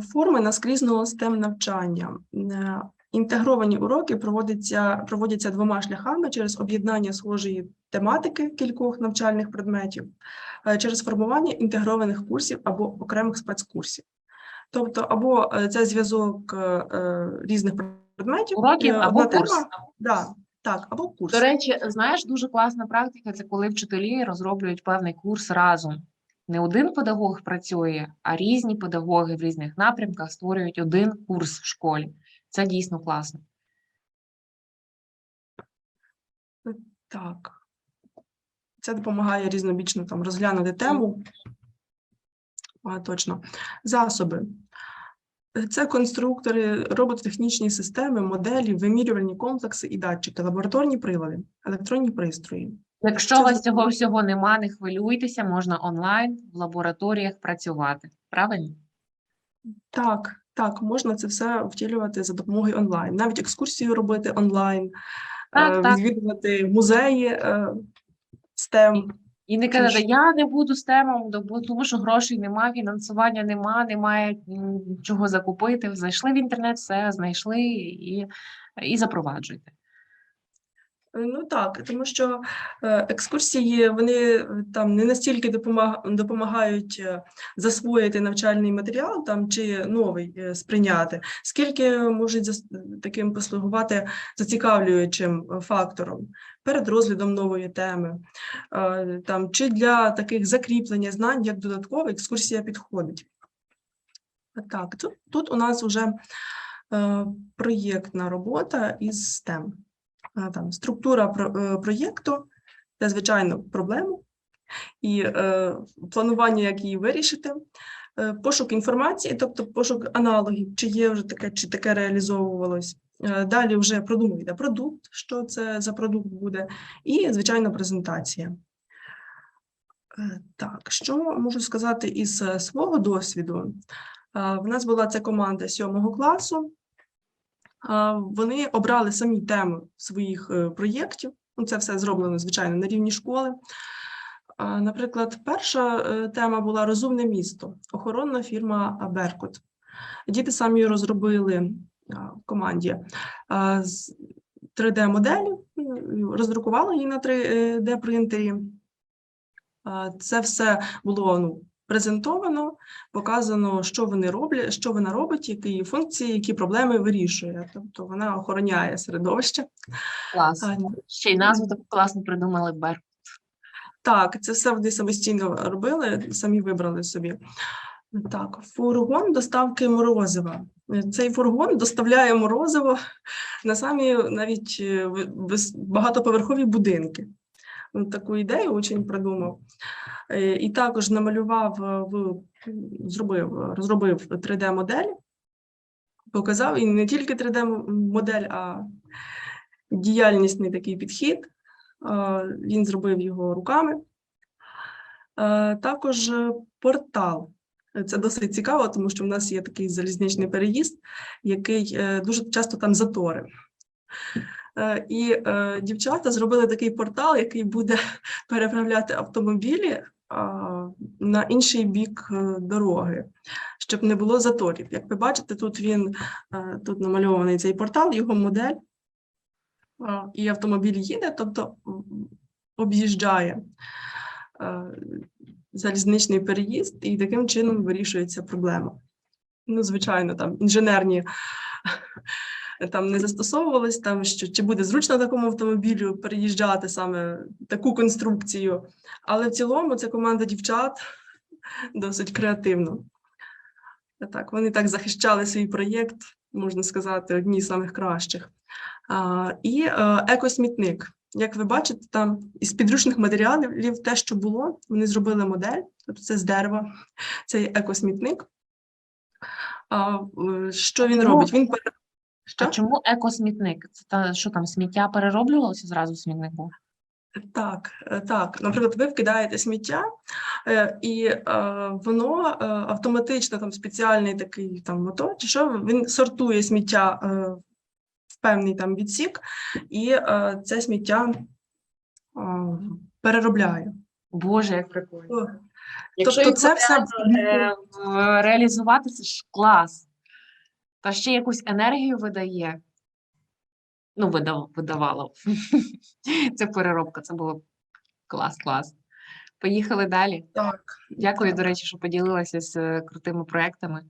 Форми наскрізного STEM навчання. Е, Інтегровані уроки проводяться, проводяться двома шляхами через об'єднання схожої тематики кількох навчальних предметів, е, через формування інтегрованих курсів або окремих спецкурсів. Тобто, або е, це зв'язок різних предметів, Уроків або курс. тема, да, так, або курс. До речі, знаєш, дуже класна практика це коли вчителі розроблюють певний курс разом. Не один педагог працює, а різні педагоги в різних напрямках створюють один курс в школі. Це дійсно класно. Так. Це допомагає різнобічно там розглянути тему. А, точно. Засоби. Е, Це конструктори, робототехнічні системи, моделі, вимірювальні комплекси і датчики, лабораторні прилади, електронні пристрої. Якщо у вас цього всього нема, не хвилюйтеся, можна онлайн в лабораторіях працювати. Правильно? Так, так, можна це все втілювати за допомогою онлайн. Навіть екскурсію робити онлайн, Так, е, так. відвідувати музеї е, STEM. І не казати, я не буду з темом, тому що грошей нема, фінансування нема, немає чого закупити. Зайшли в інтернет, все знайшли і, і запроваджуйте. Ну так, тому що е, екскурсії вони е, там не настільки допомагають е, засвоїти навчальний матеріал там чи новий сприйняти, скільки можуть таким послугувати зацікавлюючим фактором перед розглядом нової теми, там чи для таких закріплення знань як додаткова екскурсія підходить. Так, тут, тут у нас вже проєктна робота із STEM. Там структура е, проєкту, це, звичайно, проблема, і е, планування, як її вирішити, е, пошук інформації, тобто пошук аналогів, чи є вже таке, чи таке реалізовувалось. Е, Далі вже продумуєте продукт, що це за продукт буде, і, звичайно, презентація. Е, Так, що можу сказати із свого досвіду? В нас була ця команда сьомого класу. Вони обрали самі теми своїх е, проєктів. Ну, це все зроблено, звичайно, на рівні школи. Наприклад, перша е, тема була розумне місто, охоронна фірма Беркут. Діти самі розробили в команді з 3D-моделі, роздрукували її на 3D-принтері. Це все було ну, презентовано, показано, що вони роблять, що вона робить, які функції, які проблеми вирішує. Тобто вона охороняє середовище. Клас. А, Ще й назву таку класно придумали Бер. Так, це все вони самостійно робили, самі вибрали собі. Так, фургон доставки морозива. Цей фургон доставляє морозиво на самі навіть е, багатоповерхові будинки. Таку ідею учень придумав. Е, І також намалював е, зробив, розробив 3D-модель, показав і не тільки 3D-модель, а діяльнісний такий підхід. Е, Він зробив його руками. Також портал. Це досить цікаво, тому що в нас є такий залізничний переїзд, який дуже часто там затори. Е, І е, дівчата зробили такий портал, який буде переправляти автомобілі на інший бік е, дороги, щоб не було заторів. Як ви бачите, тут він е, тут намальований цей портал, його модель, і автомобіль їде, тобто об'їжджає е, залізничний переїзд, і таким чином вирішується проблема. Ну, звичайно, там інженерні там не застосовувались, там що чи буде зручно такому автомобілю переїжджати саме таку конструкцію. Але в цілому ця команда дівчат досить креативно. Так, вони так захищали свій проєкт, можна сказати, одні з самих кращих. А, і е, екосмітник. Як ви бачите, там із підручних матеріалів те, що було, вони зробили модель, тобто це з дерева, цей екосмітник. А, е, що він Ну, робить? Він пере- А що? чому екосмітник? Це та, що там сміття перероблювалося зразу в смітнику? Так, е, так. Наприклад, ви вкидаєте сміття, е, і е, воно автоматично там спеціальний такий там мотор, чи що він сортує сміття в певний там відсік, і це сміття переробляє. Боже, як прикольно. Якщо Тобто це все реалізувати, це ж клас. Та ще якусь енергію видає. Ну, видав, видавало. Це переробка, це було клас, клас. Поїхали далі. так. Дякую, Так. до речі, що поділилася з е, крутими проектами.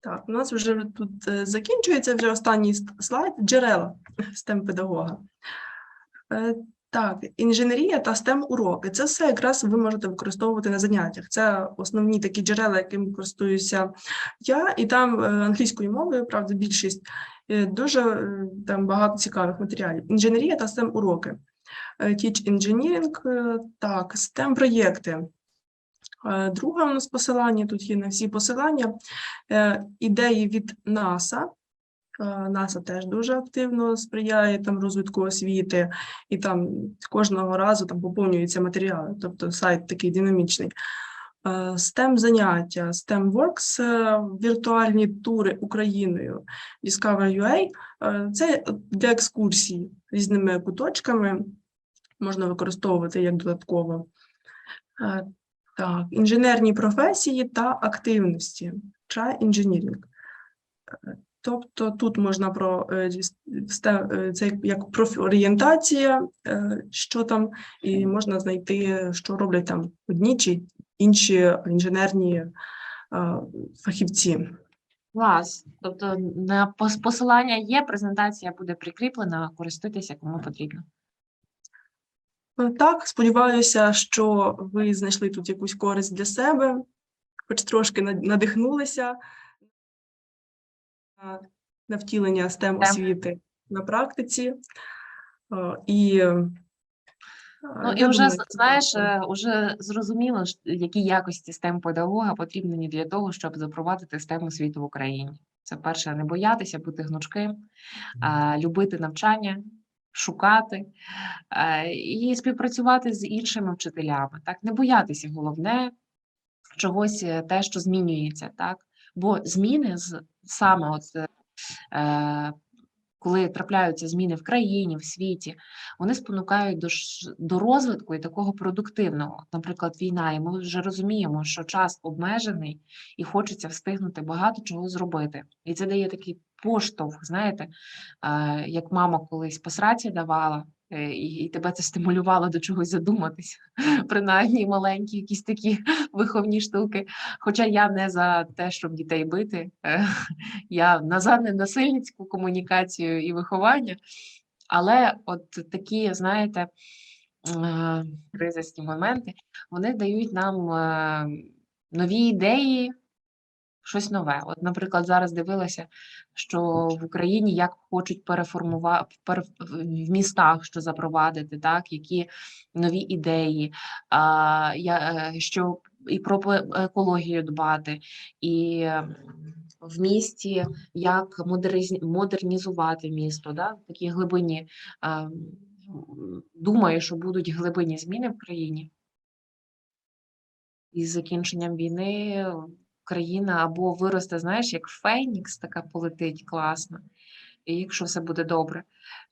Так, у нас вже тут е, закінчується вже останній слайд джерела STEM педагога. Так, інженерія та STEM уроки. Це все якраз ви можете використовувати на заняттях. Це основні такі джерела, якими користуюся я, і там е, англійською мовою, правда, більшість е, дуже е, там багато цікавих матеріалів. Інженерія та STEM уроки. Teach Engineering, так, STEM проєкти. Друге у нас посилання, тут є на всі посилання. Ідеї від НАСА. Е, НАСА теж дуже активно сприяє там розвитку освіти, і там кожного разу там поповнюються матеріали, тобто сайт такий динамічний. STEM заняття, STEM Works, е, віртуальні тури Україною, Discover.ua. Е, Це для екскурсій різними куточками можна використовувати як додатково. Так, інженерні професії та активності. Engineering. Тобто тут можна про е, е, це як- профорієнтація, е, що там, і можна знайти, що роблять там одні чи інші інженерні фахівці. Клас. Тобто на посилання є, презентація буде прикріплена, користуйтеся кому потрібно. Так, сподіваюся, що ви знайшли тут якусь користь для себе, хоч трошки надихнулися на, втілення STEM освіти на практиці. Е, І, е, Ну і вже знаєш, класно. е, зрозуміло, які якості STEM педагога потрібні для того, щоб запровадити STEM освіту в Україні. Це перше, не боятися бути гнучким, любити навчання, шукати і співпрацювати з іншими вчителями. Так, не боятися головне чогось те, що змінюється, так. Бо зміни з саме от, е, е, коли трапляються зміни в країні, в світі, вони спонукають до, до розвитку і такого продуктивного. Наприклад, війна, і ми вже розуміємо, що час обмежений і хочеться встигнути багато чого зробити. І це дає такий поштовх, знаєте, е, як мама колись по сраці давала. Е, І, тебе це стимулювало до чогось задуматися, принаймні маленькі якісь такі виховні штуки. Хоча я не за те, щоб дітей бити, е, я назад не насильницьку комунікацію і виховання, але от такі, знаєте, е, кризисні моменти, вони дають нам нові ідеї, щось нове. От, наприклад, зараз дивилася, що в Україні як хочуть переформувати в містах, що запровадити, так, які нові ідеї, а, я, е, що і про екологію дбати, і в місті як модернізувати місто, да, в такій глибині. м, Думаю, що будуть глибинні зміни в країні. І з закінченням війни країна або виросте, знаєш, як Фенікс, така полетить класно, якщо все буде добре.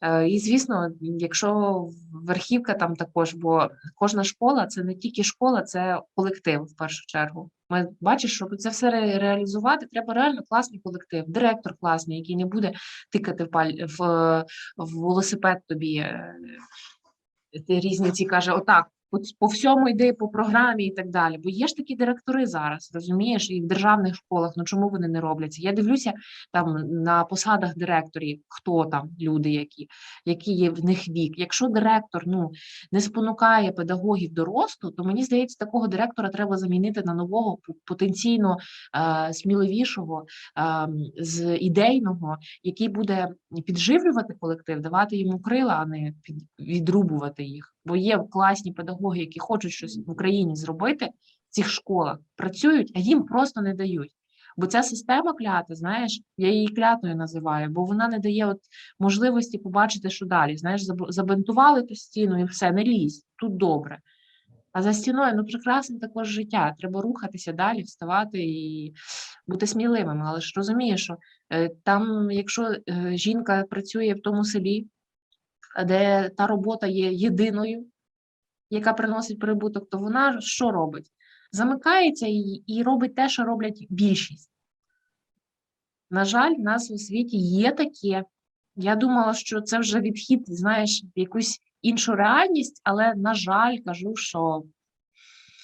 Е, І звісно, якщо верхівка там також, бо кожна школа це не тільки школа, це колектив в першу чергу. Ми бачиш, щоб це все реалізувати, треба реально класний колектив, директор класний, який не буде тикати в в, в велосипед тобі. е, ти різні ці каже, отак, по, всьому йди по програмі і так далі. Бо є ж такі директори зараз, розумієш, і в державних школах, ну чому вони не робляться? Я дивлюся там на посадах директорів, хто там люди, які, які є в них вік. Якщо директор ну не спонукає педагогів до росту, то мені здається, такого директора треба замінити на нового потенційно е, сміливішого, е, з ідейного, який буде підживлювати колектив, давати йому крила, а не під, їх. Бо є класні педагоги, які хочуть щось в Україні зробити в цих школах, працюють, а їм просто не дають. Бо ця система клята, знаєш, я її клятою називаю, бо вона не дає от можливості побачити, що далі. Знаєш, забинтували ту стіну і все, не лізь, тут добре. А за стіною ну прекрасне також життя. Треба рухатися далі, вставати і бути сміливими. Але ж розумієш, що е, там, якщо е, жінка працює в тому селі, де та робота є єдиною, яка приносить прибуток, то вона що робить? замикається і, і робить те, що роблять більшість. На жаль, в нас у світі є таке. Я думала, що це вже відхід, знаєш, в якусь іншу реальність, але, на жаль, кажу, що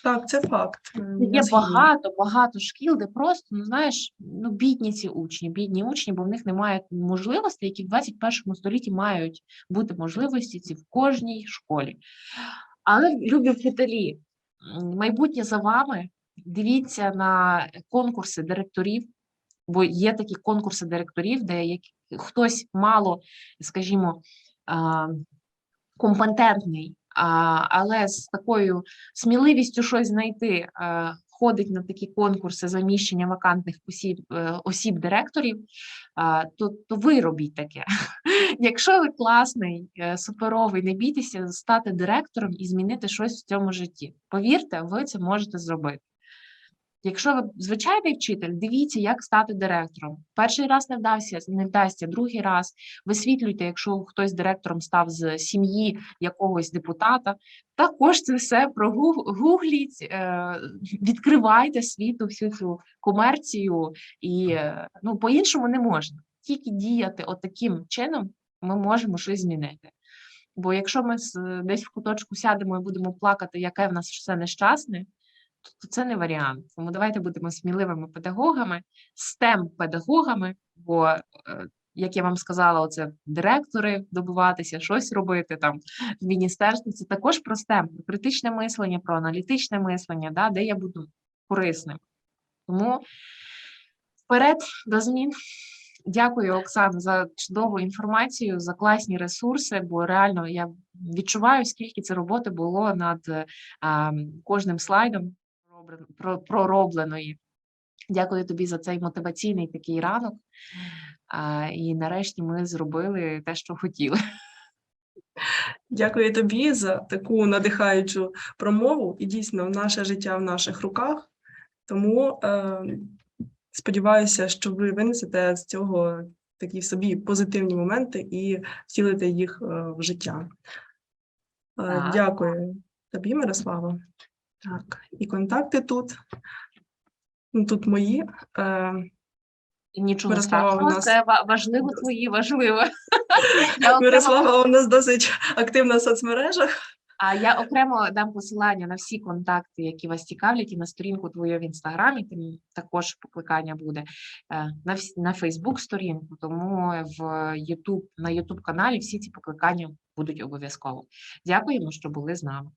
Так, це факт. Е, Є багато, багато шкіл, де просто, ну знаєш, ну бідні ці учні, бідні учні, бо в них немає можливостей, які в 21 столітті мають бути можливості ці в кожній школі. Але, любі вчителі, майбутнє за вами. Дивіться на конкурси директорів, бо є такі конкурси директорів, де як хтось мало, скажімо, компетентний, але з такою сміливістю щось знайти, ходить на такі конкурси заміщення вакантних осіб, е, осіб директорів, то, то ви робіть таке. Якщо ви класний, е, суперовий, не бійтеся стати директором і змінити щось в цьому житті. Повірте, ви це можете зробити. Якщо ви звичайний вчитель, дивіться, як стати директором. Перший раз не вдався, не вдасться, другий раз висвітлюйте, якщо хтось директором став з сім'ї якогось депутата. Також це все прогугліть, е, відкривайте світу всю цю комерцію, і е, ну по-іншому не можна. Тільки діяти отаким чином ми можемо щось змінити. Бо якщо ми десь в куточку сядемо і будемо плакати, яке в нас все нещасне, то це не варіант. Тому давайте будемо сміливими педагогами, STEM-педагогами, бо, е, як я вам сказала, оце директори добуватися, щось робити там в міністерстві. Це також про STEM, про критичне мислення, про аналітичне мислення, да, де я буду корисним. Тому вперед до змін. Дякую, Оксана, за чудову інформацію, за класні ресурси, бо реально я відчуваю, скільки це роботи було над е, кожним слайдом проробленої. Дякую тобі за цей мотиваційний такий ранок. А, і нарешті ми зробили те, що хотіли. Дякую тобі за таку надихаючу промову. І дійсно, наше життя в наших руках. Тому е, сподіваюся, що ви винесете з цього такі в собі позитивні моменти і втілите їх е, в життя. Е, Дякую тобі, Мирослава. Так, і контакти тут. Ну, тут мої. Е, Нічого Мирослава, страшного, нас- це важливо твої, важливо. Мирослава у нас досить активна в соцмережах. А я окремо дам посилання на всі контакти, які вас цікавлять, і на сторінку твою в інстаграмі. Там також покликання буде е, на вс- на Фейсбук сторінку. Тому в Ютуб на Ютуб каналі всі ці покликання будуть обов'язково. Дякуємо, що були з нами.